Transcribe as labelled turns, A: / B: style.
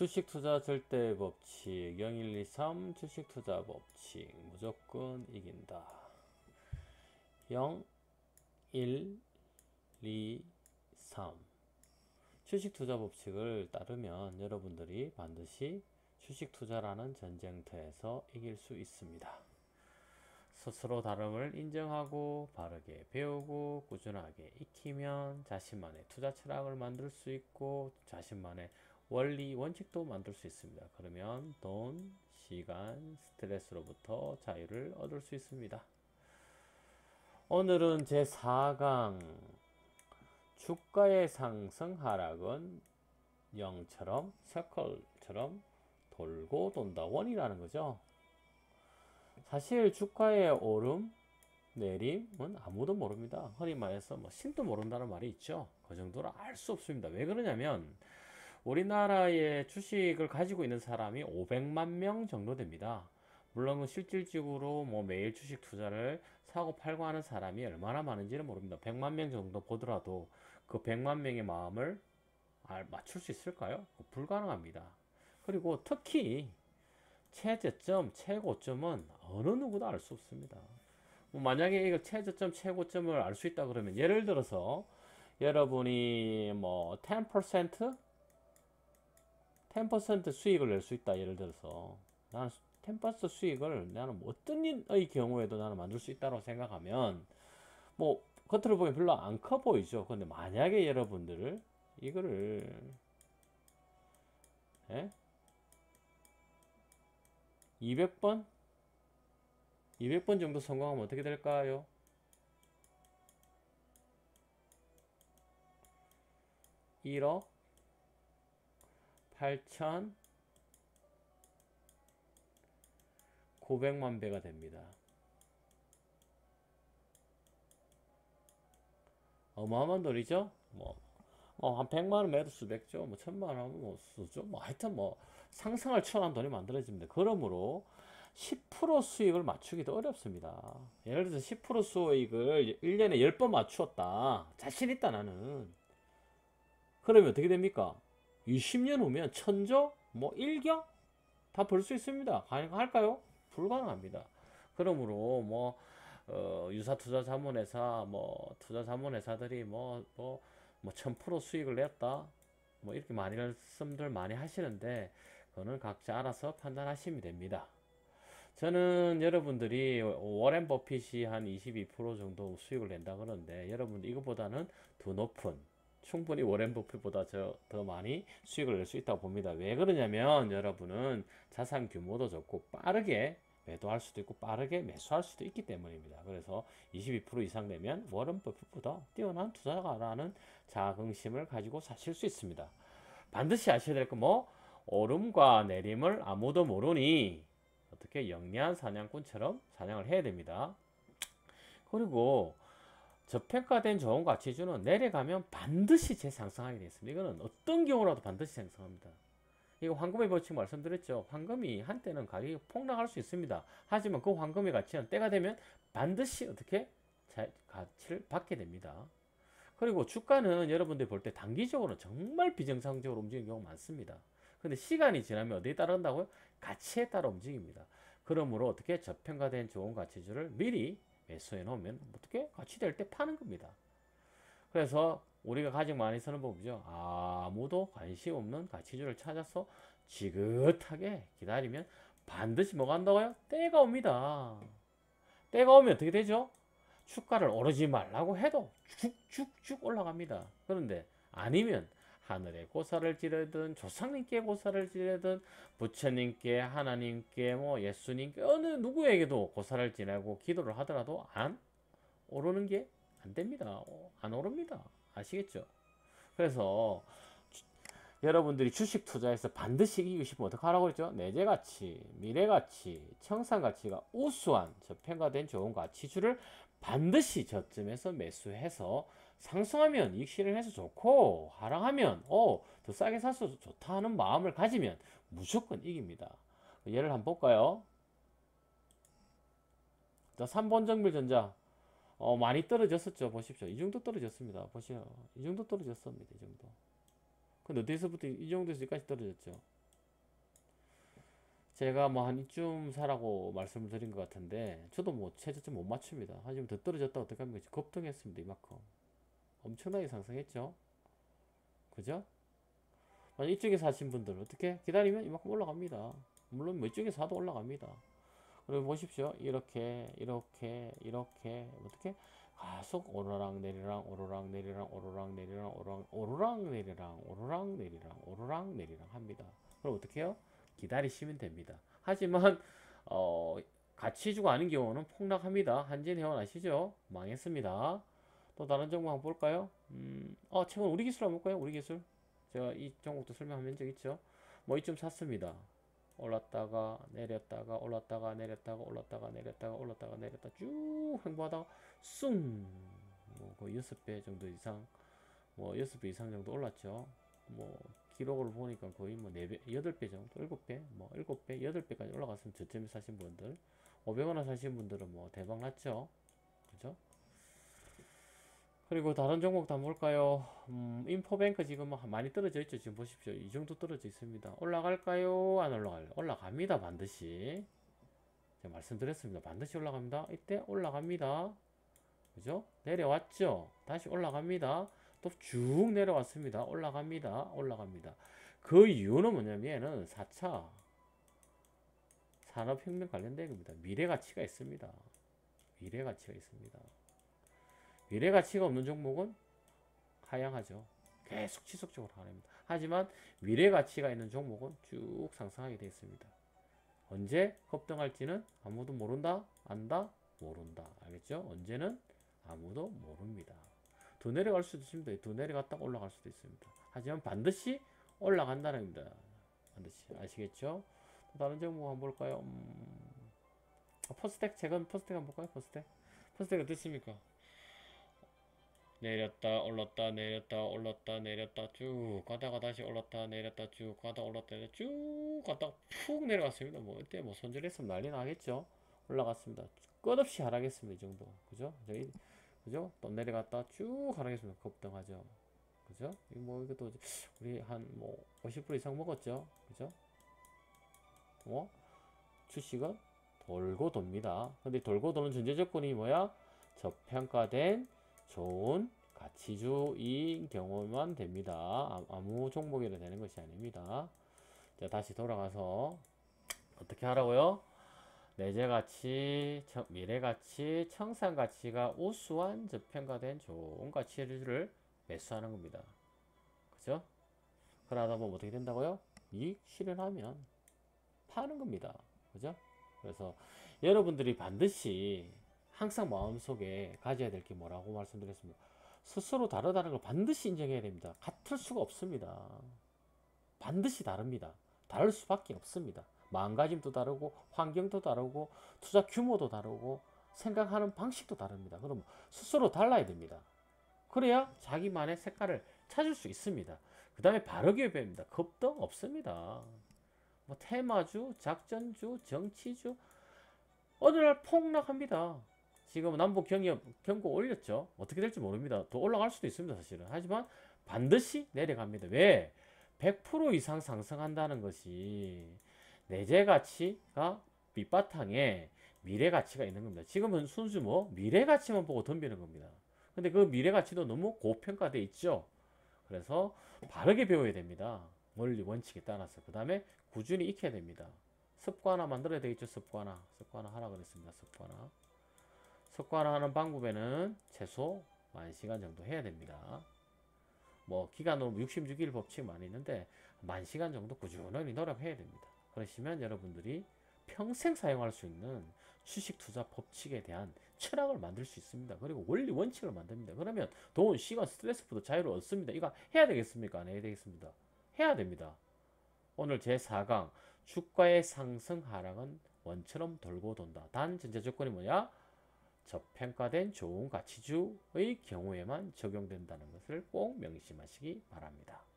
A: 주식 투자 절대 법칙 0123 주식 투자 법칙 무조건 이긴다 0 1 2 3 주식 투자 법칙을 따르면 여러분들이 반드시 주식 투자라는 전쟁터에서 이길 수 있습니다. 스스로 다름을 인정하고 바르게 배우고 꾸준하게 익히면 자신만의 투자 철학을 만들 수 있고 자신만의 원리 원칙도 만들 수 있습니다. 그러면 돈, 시간, 스트레스로부터 자유를 얻을 수 있습니다. 오늘은 제 4강 주가의 상승 하락은 0처럼 서클처럼 돌고 돈다 원이라는 거죠. 사실 주가의 오름 내림은 아무도 모릅니다. 흔히 말해서 뭐 신도 모른다는 말이 있죠. 그 정도로 알 수 없습니다. 왜 그러냐면 우리나라의 주식을 가지고 있는 사람이 500만 명 정도 됩니다. 물론 그 실질적으로 뭐 매일 주식 투자를 사고 팔고 하는 사람이 얼마나 많은지는 모릅니다. 100만 명 정도 보더라도 그 100만 명의 마음을 맞출 수 있을까요? 불가능합니다. 그리고 특히 최저점, 최고점은 어느 누구도 알 수 없습니다. 뭐 만약에 이거 최저점, 최고점을 알 수 있다 그러면 예를 들어서 여러분이 뭐 10%? 10% 수익을 낼 수 있다. 예를 들어서 나는 10% 수익을 나는 뭐 어떤 일의 경우에도 나는 만들 수 있다고 생각하면 뭐 겉으로 보면 별로 안 커 보이죠. 근데 만약에 여러분들을 이거를 예? 200번? 200번 정도 성공하면 어떻게 될까요? 1억 8천 900만 배가 됩니다. 어마어마한 돈이죠? 뭐, 어, 한 100만원 매도 수백조, 뭐, 천만원 뭐, 수죠? 뭐, 하여튼 뭐, 상상을 초월한 돈이 만들어집니다. 그러므로 10% 수익을 맞추기도 어렵습니다. 예를 들어서 10% 수익을 1년에 10번 맞추었다. 자신 있다, 나는. 그러면 어떻게 됩니까? 20년 후면 천조, 뭐, 1겨? 다벌수 있습니다. 가능할까요? 불가능합니다. 그러므로, 뭐, 어, 유사 투자 자문회사, 뭐, 투자 자문회사들이 뭐, 뭐, 뭐, 1000% 수익을 냈다. 뭐, 이렇게 말씀들 많이 하시는데, 그거는 각자 알아서 판단하시면 됩니다. 저는 여러분들이 워렌 버핏이 한 22% 정도 수익을 낸다 그러는데 여러분 이것보다는 더 높은 충분히 워렌 버핏보다 저 더 많이 수익을 낼 수 있다고 봅니다. 왜 그러냐면 여러분은 자산 규모도 적고 빠르게 매도할 수도 있고 빠르게 매수할 수도 있기 때문입니다. 그래서 22% 이상 되면 워렌 버핏보다 뛰어난 투자가라는 자긍심을 가지고 사실 수 있습니다. 반드시 아셔야 될 건 뭐 오름과 내림을 아무도 모르니 어떻게 영리한 사냥꾼처럼 사냥을 해야 됩니다. 그리고 저평가된 좋은 가치주는 내려가면 반드시 재상승하게 되어 있습니다. 이거는 어떤 경우라도 반드시 상승합니다. 이거 황금의 법칙 말씀드렸죠. 황금이 한때는 가격이 폭락할 수 있습니다. 하지만 그 황금의 가치는 때가 되면 반드시 어떻게 가치를 받게 됩니다. 그리고 주가는 여러분들이 볼 때 단기적으로 정말 비정상적으로 움직이는 경우가 많습니다. 근데 시간이 지나면 어디에 따른다고요? 가치에 따라 움직입니다. 그러므로 어떻게 저평가된 좋은 가치주를 미리 매수해 놓으면 어떻게 가치될 때 파는 겁니다. 그래서 우리가 가장 많이 쓰는 법이죠. 아무도 관심 없는 가치주를 찾아서 지긋하게 기다리면 반드시 뭐가 한다고요? 때가 옵니다. 때가 오면 어떻게 되죠? 주가를 오르지 말라고 해도 쭉쭉쭉 올라갑니다. 그런데 아니면 하늘에 고사를 지르든 조상님께 고사를 지르든 부처님께 하나님께 뭐 예수님께 어느 누구에게도 고사를 지내고 기도를 하더라도 안 오르는 게 안 됩니다. 안 오릅니다. 아시겠죠? 그래서 주, 여러분들이 주식 투자에서 반드시 이기고 싶으면 어떻게 하라고 했죠? 내재 가치, 미래 가치, 청산 가치가 우수한 저평가된 좋은 가치주를 반드시 저점에서 매수해서 상승하면 이익 실현해서 좋고 하락하면 어, 더 싸게 사서 좋다 하는 마음을 가지면 무조건 이깁니다. 예를 한번 볼까요? 자, 3번 정밀전자 어, 많이 떨어졌었죠. 보십시오. 이 정도 떨어졌습니다. 보시오. 이 정도 떨어졌습니다. 이 정도. 근데 어디서부터 이 정도에서 여기까지 떨어졌죠. 제가 뭐 한 이쯤 사라고 말씀을 드린 것 같은데 저도 뭐 최저점 못 맞춥니다. 하지만 더 떨어졌다 어떻게 합니까? 급등했습니다. 이만큼 엄청나게 상승했죠. 그죠? 만약 이쪽에 사신 분들 어떻게 기다리면 이만큼 올라갑니다. 물론 뭐 이쪽에 사도 올라갑니다. 그리고 보십시오. 이렇게 이렇게 이렇게 어떻게 계속 오르락 내리락 오르락 내리락 오르락 내리락 오르락 오르락 내리락 오르락 내리락 오르락 내리락 합니다. 그럼 어떻게 해요? 기다리시면 됩니다. 하지만 어, 가치주가 아닌 경우는 폭락합니다. 한진해원 아시죠? 망했습니다. 또 다른 종목 한번 볼까요? 음, 어, 최근 우리 기술 한번 볼까요? 우리 기술. 제가 이 종목도 설명한 적 있죠? 뭐 이쯤 샀습니다. 올랐다가 내렸다가 올랐다가 내렸다가 올랐다가 내렸다가 올랐다가 내렸다 쭉 횡보하다가 쑥! 뭐 거의 6배 정도 이상 뭐 6배 이상 정도 올랐죠. 뭐 기록을 보니까 거의 뭐 4배, 8배 정도, 7배, 뭐 7배, 8배까지 올라갔으면 저점에 사신 분들, 500원에 사신 분들은 뭐 대박 났죠. 그죠? 그리고 다른 종목도 한번 볼까요? 음, 인포뱅크 지금 많이 떨어져 있죠. 지금 보십시오. 이 정도 떨어져 있습니다. 올라갈까요? 안 올라갈까요? 올라갑니다. 반드시. 제가 말씀드렸습니다. 반드시 올라갑니다. 이때 올라갑니다. 그죠? 내려왔죠? 다시 올라갑니다. 또 쭉 내려왔습니다. 올라갑니다. 올라갑니다. 그 이유는 뭐냐면 얘는 4차 산업혁명 관련된 겁니다. 미래 가치가 있습니다. 미래 가치가 있습니다. 미래 가치가 없는 종목은 하향하죠. 계속 지속적으로 하랍니다. 하지만 미래 가치가 있는 종목은 쭉 상승하게 되어 있습니다. 언제 급등할지는 아무도 모른다? 안다? 모른다. 알겠죠? 언제는 아무도 모릅니다. 더 내려갈 수도 있습니다. 더 내려갔다가 올라갈 수도 있습니다. 하지만 반드시 올라간다는 겁니다. 반드시 아시겠죠? 또 다른 종목 한번 볼까요? 음... 퍼스텍 최근 퍼스텍 한번 볼까요? 퍼스텍 퍼스텍 어떻습니까? 내렸다 올랐다 내렸다 올랐다 내렸다 쭉 가다가 다시 올랐다 내렸다 쭉 가다 올랐다 내렸다 쭉 가다가 푹 내려갔습니다. 뭐 이때 뭐 손절했으면 난리 나겠죠? 올라갔습니다. 끝없이 하락했습니다 이 정도. 그죠? 저희 그죠? 또 내려갔다 쭉 하락했습니다. 급등하죠. 그죠? 뭐 이것도 우리 한 뭐 50% 이상 먹었죠? 그죠? 뭐? 주식은 돌고 돕니다. 근데 돌고 도는 전제 조건이 뭐야? 저평가된 좋은 가치주인 경우만 됩니다. 아, 아무 종목이라 되는 것이 아닙니다. 자, 다시 돌아가서 어떻게 하라고요? 내재가치, 미래가치, 청산가치가 우수한 저평가된 좋은 가치를 매수하는 겁니다. 그죠? 그러다 보면 어떻게 된다고요? 이익 실현하면 파는 겁니다. 그죠? 그래서 여러분들이 반드시 항상 마음속에 가져야 될 게 뭐라고 말씀드렸습니다. 스스로 다르다는 걸 반드시 인정해야 됩니다. 같을 수가 없습니다. 반드시 다릅니다. 다를 수밖에 없습니다. 마음가짐도 다르고 환경도 다르고 투자 규모도 다르고 생각하는 방식도 다릅니다. 그럼 스스로 달라야 됩니다. 그래야 자기만의 색깔을 찾을 수 있습니다. 그 다음에 바르게 배웁니다. 급등 없습니다. 뭐 테마주, 작전주, 정치주 어느 날 폭락합니다. 지금 남북 경협 경고 올렸죠. 어떻게 될지 모릅니다. 더 올라갈 수도 있습니다. 사실은. 하지만 반드시 내려갑니다. 왜? 100% 이상 상승한다는 것이 내재 가치가 밑바탕에 미래 가치가 있는 겁니다. 지금은 순수 뭐 미래 가치만 보고 덤비는 겁니다. 근데 그 미래 가치도 너무 고평가돼 있죠. 그래서 바르게 배워야 됩니다. 원리 원칙에 따라서 그 다음에 꾸준히 익혀야 됩니다. 습관화 만들어야 되겠죠. 습관화 습관화 하라 그랬습니다. 습관화 습관화하는 방법에는 최소 만 시간 정도 해야 됩니다. 뭐 기간으로 66일 법칙 많이 있는데 만 시간 정도 꾸준히 노력해야 됩니다. 그러시면 여러분들이 평생 사용할 수 있는 주식 투자 법칙에 대한 철학을 만들 수 있습니다. 그리고 원리 원칙을 만듭니다. 그러면 돈, 시간, 스트레스부터 자유를 얻습니다. 이거 해야 되겠습니까? 안 해야 되겠습니다. 해야 됩니다. 오늘 제 4강 주가의 상승 하락은 원처럼 돌고 돈다. 단 전제 조건이 뭐냐? 저평가된 좋은 가치주의 경우에만 적용된다는 것을 꼭 명심하시기 바랍니다.